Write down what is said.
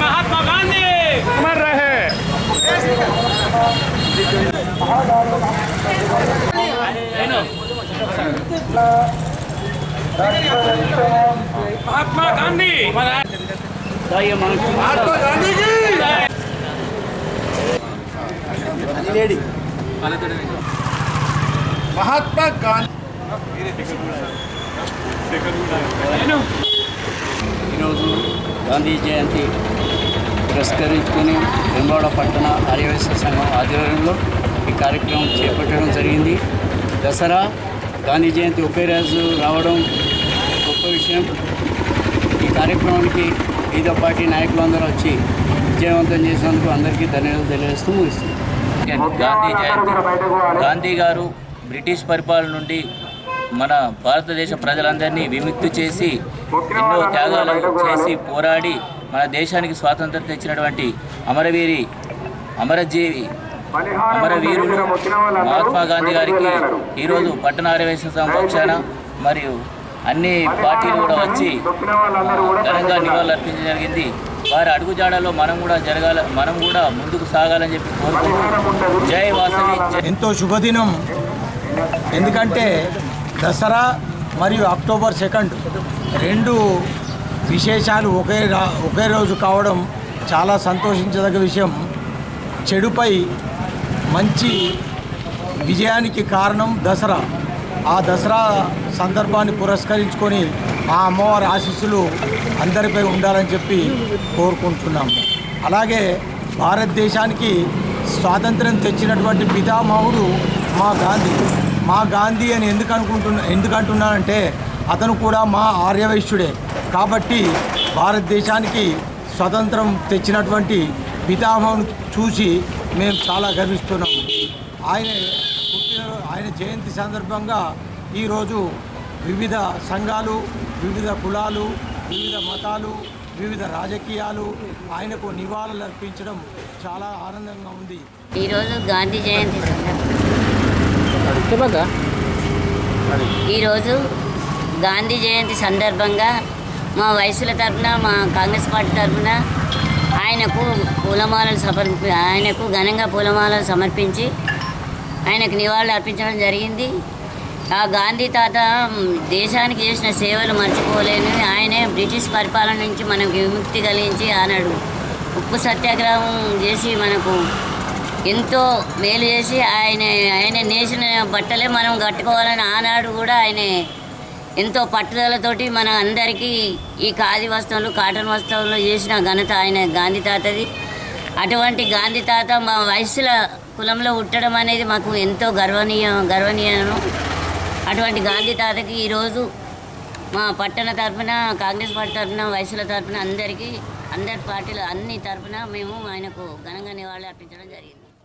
महात्मा गांधी। अमर रहे महात्मा गांधी। महात्मा गांधी की। महात्मा गांधी। ఈరోజు గాంధీ జయంతి పురస్కరించుకొని వెంబాడ పట్టణ ఆర్యవైశ్య సంఘం ఆధ్వర్యంలో ఈ కార్యక్రమం చేపట్టడం జరిగింది. దసరా గాంధీ జయంతి ఒకే రోజు రావడం గొప్ప విషయం. ఈ కార్యక్రమానికి వివిధ పార్టీ నాయకులందరూ వచ్చి విజయవంతం చేసినందుకు అందరికీ ధన్యవాదాలు తెలియజేస్తూ ముగిస్తుంది గాంధీ జయంతి. గాంధీ గారు బ్రిటిష్ పరిపాలన నుండి మన భారతదేశ ప్రజలందరినీ విముక్తి చేసి ఎన్నో త్యాగాలు చేసి పోరాడి మన దేశానికి స్వాతంత్రం తెచ్చినటువంటి అమరవీరి అమరజీవి అమరవీరులు మహాత్మా గాంధీ గారికి ఈరోజు పట్టణ ఆర్యవేశ మరియు అన్ని పార్టీలు కూడా వచ్చి ఘనంగా నివాళులు అర్పించడం జరిగింది. వారి అడుగుజాడలో మనం కూడా జరగాల మనం కూడా ముందుకు సాగాలని చెప్పి కోరుకుంటూ జై వాసవి ఎంతో శుభదినం. ఎందుకంటే దసరా మరియు అక్టోబర్ సెకండ్ రెండు విశేషాలు ఒకే రా ఒకే రోజు కావడం చాలా సంతోషించదగ్గ విషయం. చెడుపై మంచి విజయానికి కారణం దసరా. ఆ దసరా సందర్భాన్ని పురస్కరించుకొని ఆ అమ్మవారి ఆశీస్సులు అందరిపై ఉండాలని చెప్పి కోరుకుంటున్నాం. అలాగే భారతదేశానికి స్వాతంత్రం తెచ్చినటువంటి పితామహుడు మా గాంధీ. మా గాంధీ అని ఎందుకు అనుకుంటున్నా ఎందుకు అంటున్నానంటే అతను కూడా మా ఆర్యవైశ్యుడే. కాబట్టి భారతదేశానికి స్వతంత్రం తెచ్చినటువంటి పితామహుని చూసి మేము చాలా గర్విస్తున్నాం ఆయన పుట్టిన ఆయన జయంతి సందర్భంగా ఈరోజు వివిధ సంఘాలు వివిధ కులాలు వివిధ మతాలు వివిధ రాజకీయాలు ఆయనకు నివాళులు అర్పించడం చాలా ఆనందంగా ఉంది. ఈరోజు గాంధీ జయంతి సందర్భంగా ఈరోజు గాంధీ జయంతి సందర్భంగా మా వయసుల తరఫున మా కాంగ్రెస్ పార్టీ తరఫున ఆయనకు పూలమాలలు సమర్పి ఆయనకు ఘనంగా పూలమాలలు సమర్పించి ఆయనకు నివాళులు అర్పించడం జరిగింది. ఆ గాంధీ తాత దేశానికి చేసిన సేవలు మర్చిపోలేని ఆయనే బ్రిటిష్ పరిపాలన నుంచి మనకు విముక్తి కలిగించి ఆనాడు ఉప్పు సత్యాగ్రహం చేసి మనకు ఎంతో మేలు చేసి ఆయన ఆయన నేసిన బట్టలే మనం కట్టుకోవాలని ఆనాడు కూడా ఆయన ఎంతో పట్టుదలతోటి మన అందరికీ ఈ ఖాదీ వస్త్రాలు కాటన్ వస్త్రాలు చేసిన ఘనత ఆయన గాంధీ తాతది. అటువంటి గాంధీ తాత మా వయసుల కులంలో పుట్టడం అనేది మాకు ఎంతో గర్వనీయం గర్వనీయం అటువంటి గాంధీ తాతకి ఈరోజు మా పట్టణ తరఫున కాంగ్రెస్ పార్టీ తరఫున వయసుల తరఫున అందరికీ అందరి పార్టీలు అన్ని తరఫున మేము ఆయనకు ఘనంగా నివాళులు అర్పించడం జరిగింది.